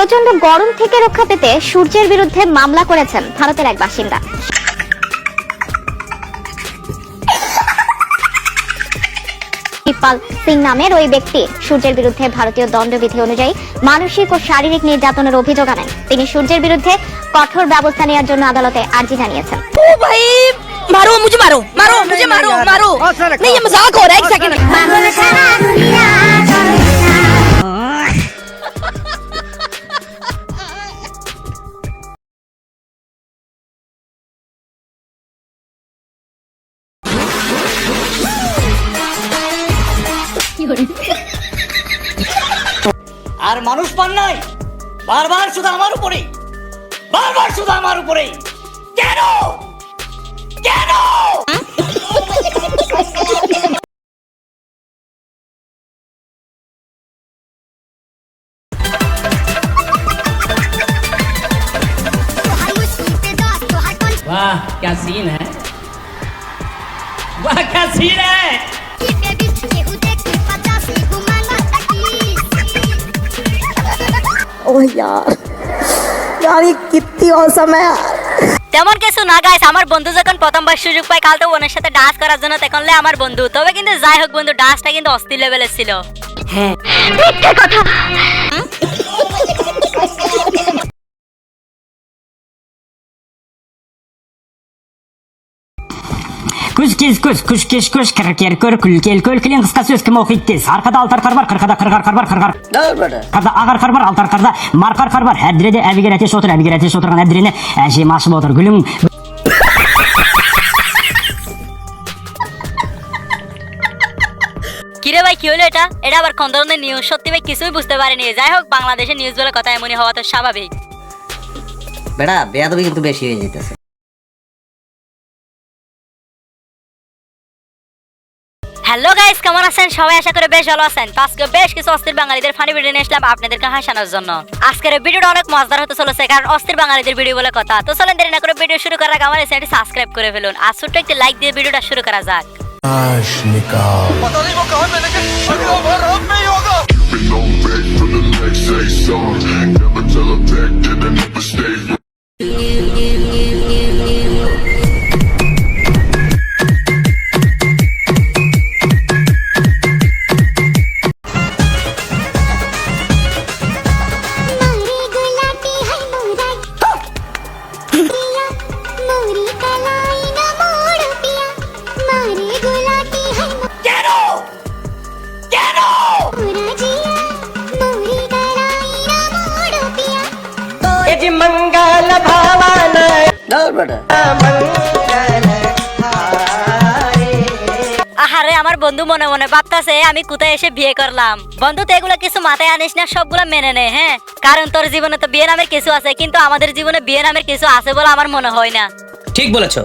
প্রচন্ড গরম থেকে রক্ষা পেতে সূর্যের বিরুদ্ধে মামলা করেছেন ভারতের এক বাসিন্দা ইকবাল সিং নামের ওই ব্যক্তি সূর্যের বিরুদ্ধে ভারতীয় দণ্ডবিধি অনুযায়ী মানসিক ও শারীরিক নির্যাতনের অভিযোগ আনেন তিনি সূর্যের বিরুদ্ধে কঠোর ব্যবস্থা নেওয়ার জন্য আদালতে আর্জি জানিয়েছেন ओ भाई मारो मुझे मारो मारो मुझे मारो मारो नहीं ये मजाक हो रहा है एक सेकंड আর মানুষ পান নাই বারবার শুধু আমার উপরেই বারবার শুধু আমার উপরেই কেন কেন वाह क्या सीन है वाह क्या सीन है ओह यार यार ये कितनी औसम है यार তেমন কিছু না গাইস আমার বন্ধু যখন প্রথমবার সুযোগ পায় কাল তো ওনার সাথে ডান্স করার জন্য তখন লে আমার বন্ধু তবে কিন্তু যাই হোক বন্ধু ডান্সটা কিন্তু অস্থির লেভেলের ছিল হ্যাঁ Күз кез көз, күш кеш көш, кір кер көр, күл кел көл, кілең қысқа сөз кім оқиды тез. Арқада алты арқар бар, қырқада қырық арқар бар, қырық арқарда ақ арқар бар, алты арқарда марқа арқар бар. Әдіреде әбігер әтеш отыр, әбігер әтеш отырған әдірені әжем ашып отыр. Гүлің কিরে ভাই কি হলো এটা এটা আবার কোন ধরনের নিউজ সত্যি ভাই কিছুই বুঝতে পারিনি যাই হোক বাংলাদেশের নিউজ বলে কথা এমনই হওয়া তো স্বাভাবিক বেটা বেয়াদবি কিন্তু বেশি হয়ে যেতেছে হ্যালো গাইস কেমন আছেন? সবাই আশা করে বেশ ভালো আছেন। তো আজকে বেশ কিছু অস্থির বাঙালিদের ফানি ভিডিও নিয়ে আসলাম আপনাদেরকে হাসানোর জন্য। আজকের ভিডিওটা অনেক মজাদার হতে চলেছে কারণ অস্থির বাঙালিদের ভিডিও বলে কথা। তো চলেন দেরি না করে ভিডিও শুরু করার আগে আমার চ্যানেলটি সাবস্ক্রাইব করে ফেলুন। আর ছোট্ট একটি লাইক দিয়ে ভিডিওটা শুরু করা যাক। Been on back for the next say song. Never tell a back that I never stay. আহারে আমার বন্ধু মনে মনে ভাবতাছে আমি কোথায় এসে বিয়ে করলাম। বন্ধু তো এগুলো কিছু মাথায় আনিস না সবগুলো মেনে নে হ্যাঁ? কারণ তোর জীবনে তো বিয়ে নামের কিছু আছে কিন্তু আমাদের জীবনে বিয়ে নামের কিছু আছে বলে আমার মনে হয় না। ঠিক বলেছ।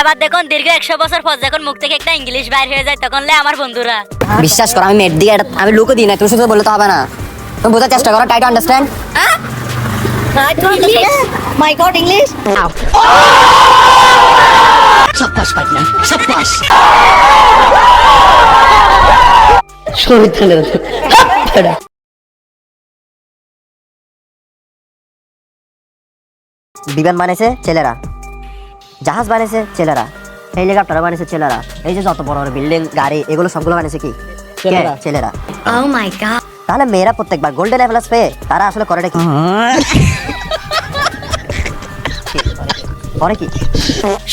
এবার দেখুন দীর্ঘ একশো বছর পর যখন মুখ থেকে একটা ইংলিশ বাইর হয়ে যায় তখন আমার বন্ধুরা। বিশ্বাস করো আমি মেট দিয়ে আমি লুকো দিই না তুমি শুধু বলতে হবে না। তুমি বোঝার চেষ্টা করো try to understand my God English বিমান বানিয়েছে ছেলেরা। জাহাজ বানিয়েছে ছেলেরা হেলিকপ্টার বানিয়েছে ছেলেরা এই যে যত বড় বড় বিল্ডিং গাড়ি এগুলো সবগুলো বানিয়েছে কি? ছেলেরা। ও মাই গড তাহলে মেয়েরা প্রত্যেকবার গোল্ডেন অ্যাভেলাস পেয়ে তারা আসলে করেটা কি করে কি?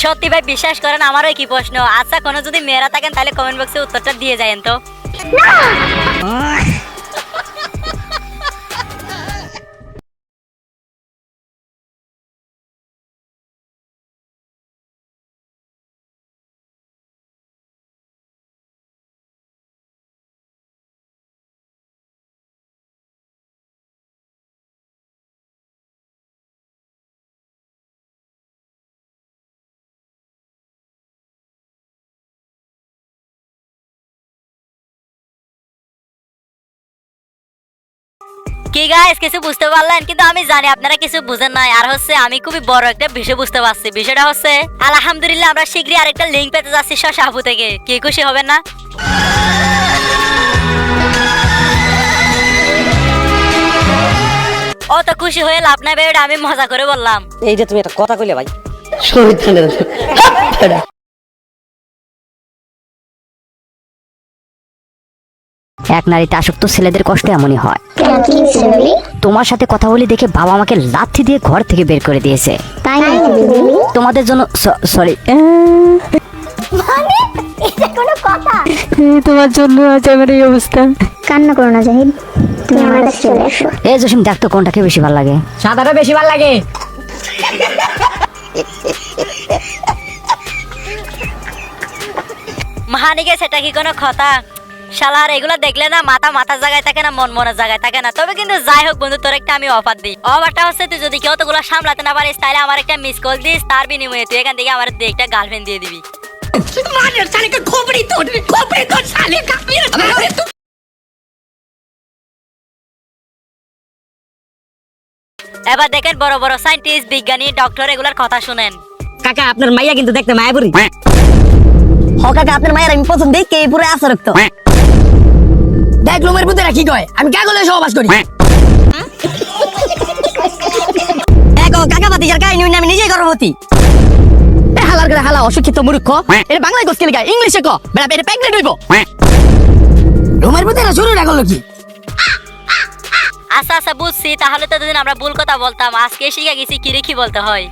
সত্যি ভাই বিশ্বাস করেন আমারও কি প্রশ্ন। আচ্ছা কোনো যদি মেয়েরা থাকেন তাহলে কমেন্ট বক্সে উত্তরটা দিয়ে যায়েন তো। কি গাইস কিছু বুঝতে পারলেন? কিন্তু আমি জানি আপনারা কিছু বুঝেন নাই। আর হচ্ছে আমি খুবই বড় একটা বিষয় বুঝতে পারছি। বিষয়টা হচ্ছে আলহামদুলিল্লাহ আমরা শীঘ্রই আরেকটা লিঙ্ক পেতে যাচ্ছি শশা আপু থেকে। কি খুশি হবেন না? অত খুশি হয়ে লাভ নাই ভাই ওটা আমি মজা করে বললাম। এই যে তুমি একটা কথা কইলে ভাই। এক নারীতে আসক্ত ছেলেদের কষ্ট এমনই হয়। তোমার সাথে কথা বলে দেখে বাবা আমাকে লাথি দিয়ে ঘর থেকে বের করে দিয়েছে। তাই তোমাদের জন্য সরি মানে? এটা কোনো কথা? তোমার জন্য আজ আমার এই অবস্থা। কান্না করো না জাহিদ। তুমি আমার কাছে চলে এসো। এই জসিম দেখ তো কোনটাকে বেশি ভালো লাগে। সাদাটা বেশি ভালো লাগে। মাহানিকে সেটা কি কোনো কথা? শালার এগুলো দেখলে না মাথা মাথার জায়গায় থাকে না মন মনের জায়গায় থাকে না। তবে কিন্তু যাই হোক বন্ধু তোর একটা আমি অফার দিই। অফারটা হচ্ছে তুই যদি কেউ তোগুলো সামলাতে না পারিস তাহলে আমার একটা মিস কল দিস তার বিনিময়ে তুই এখান থেকে আমার দিয়ে একটা গার্লফ্রেন্ড দিয়ে দিবি। এবার দেখেন বড় বড় সাইন্টিস্ট বিজ্ঞানী ডক্টর এগুলার কথা শুনেন। কাকা আপনার মাইয়া কিন্তু দেখতে মায়াপুরি। হ কাকা আপনার মায়ের আমি পছন্দ কে পুরো আসা রক্ত দেখ লোমের বুদ্ধে কি কয়? আমি কে গলে সহবাস করি। দেখো কাকা পাতি যার কাহিনী আমি নিজেই গর্ভবতী। এ হালার করে হালা অশিক্ষিত মূর্খ। এটা বাংলায় গোস কেলে ইংলিশে ক। বেড়া এটা প্রেগনেন্ট হইব। লোমের বুদ্ধে শুরু করল কি? আচ্ছা আচ্ছা বুঝছি। তাহলে তো দুদিন আমরা ভুল কথা বলতাম। আজকে শিখে গেছি কি বলতে হয়।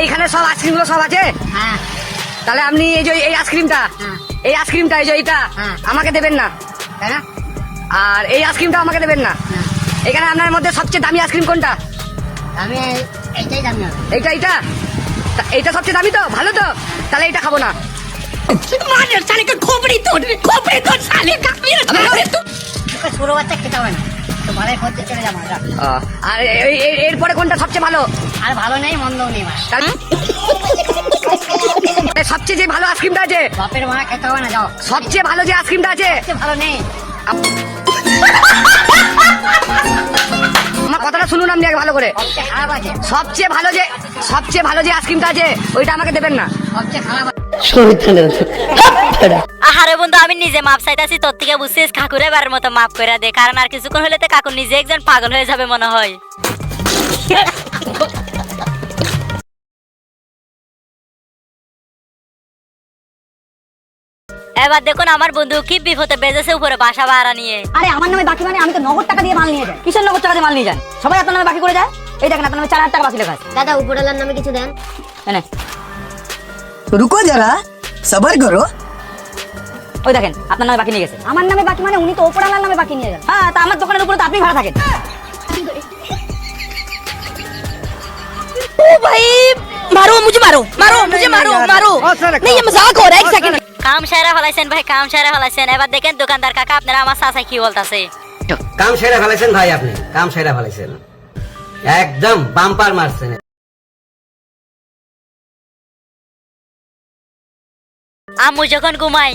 এইখানে সব আইসক্রিমগুলো সব আছে? তাহলে আপনি এই যে এই আইসক্রিমটা এই আইসক্রিমটা এই যে এইটা আমাকে দেবেন না। আর এই আইসক্রিমটা আমাকে দেবেন না। এখানে আপনার মধ্যে সবচেয়ে দামি আইসক্রিম কোনটা? আমি এইটাই জানি এইটা এইটা? তা এইটা সবচেয়ে দামি তো? ভালো তো? তাহলে এটা খাব না। বাচ্চা খেতে হবে না তো ভালো করতে চলে যাব আমরা আর এই- এই- এরপরে কোনটা সবচেয়ে ভালো? আর ভালো নেই মন্দও নেই মা। সবচেয়ে যে ভালো আইসক্রিমটা আছে? বাপের মা খেতে হবে না যাও। সবচেয়ে ভালো যে আইসক্রিমটা আছে? ভালো নেই। আমার কথাটা শুনুন আপনি আগে ভালো করে। সবচেয়ে ভালো যে সবচেয়ে ভালো যে আইসক্রিমটা আছে ওইটা আমাকে দেবেন না। সবচেয়ে খারাপ আহারে বন্ধু আমি নিজে মাপ চাইতাছি তোর থেকে বুঝছিস কাকুরে এবার মতো মাপ করে দে কারণ আর কিছুক্ষণ হলে তো কাকু নিজে একজন পাগল হয়ে যাবে মনে হয়। এবার দেখুন আমার বন্ধু কি বিপদে বেজেছে উপরে বাসা ভাড়া নিয়ে। আরে আমার নামে বাকি মানে আমি তো নগদ টাকা দিয়ে মাল নিয়ে যাই। কিসের নগদ টাকা দিয়ে মাল নিয়ে যান সবাই আপনার নামে বাকি করে যায়? এই দেখেন আপনার নামে চার হাজার টাকা বাকি লেখা দাদা উপরওয়ালার নামে কিছু দেন। এনে, रुको जरा सबर करो ওই দেখেন আপনার নামে বাকি নিয়ে গেছে আমার নামে বাকি মানে উনি তো ওপরালার নামে বাকি নিয়ে যান হ্যাঁ তা আমার দোকানের উপরে তো আপনি ভাড়া থাকেন ओ भाई मारो मुझे मारो मारो मुझे मारो मारो नहीं ये मजाक हो रहा है एक सेकंड কাম সারা ফেলাইছেন ভাই কাম সারা ফেলাইছেন এবার দেখেন দোকানদার কাকা আপনারা আমার চাচা কি বলতাছে কাম সেরা ফেলাইছেন ভাই আপনি কাম সেরা ফেলাইছেন একদম বাম্পার মারছেন আম্মু যখন ঘুমাই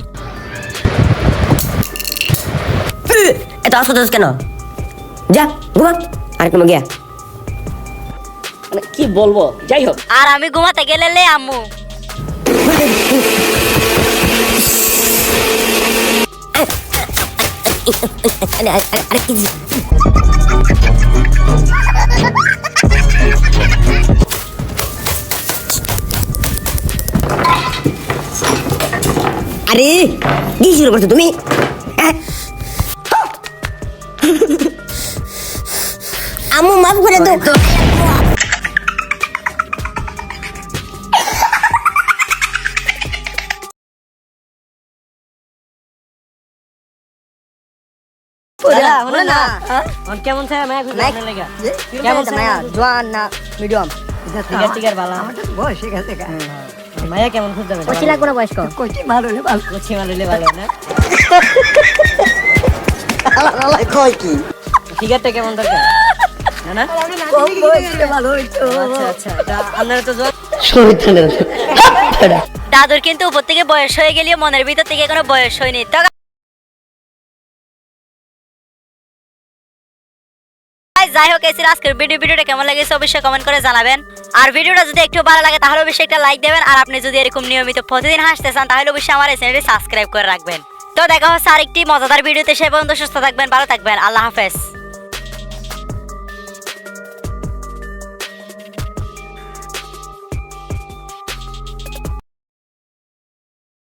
এত করতেছিস কেন যা ঘুমা আর কোনো গিয়া কি বলব যাই হোক আর আমি ঘুমাতে গেলে লে আম্মু আরে কি আরে কি শুরু করছ তুমি? আহ! আম্মু মাফ করে দাও। কেমন থাকে মায়া খুঁজে আপনার লেগা। কেমন মায়া জোয়ান না মিডিয়াম টিকার টিকার বালা মায়া কেমন খুঁজে যাবে কচি লাগবো না বয়স্ক? কোচি মারলে ভালো। না? কয় কি? কেমন দরকার? না না? আচ্ছা আচ্ছা আপনারা তো দাদুর কিন্তু উপর থেকে বয়স হয়ে গেলেও মনের ভিতর থেকে কোনো বয়স হয়নি। যাই হোক এসির আজকের ভিডিও। ভিডিওটা কেমন লাগে অবশ্যই কমেন্ট করে জানাবেন। আর ভিডিওটা যদি একটু ভালো লাগে, তাহলে অবশ্যই একটা লাইক দেবেন। আর আপনি যদি এরকম নিয়মিত প্রতিদিন হাসতে চান, তাহলে অবশ্যই আমার এই চ্যানেলটি সাবস্ক্রাইব করে রাখবেন। তো দেখা হচ্ছে আরেকটি মজাদার ভিডিওতে, সে পর্যন্ত সুস্থ থাকবেন, ভালো থাকবেন। আল্লাহ হাফেজ।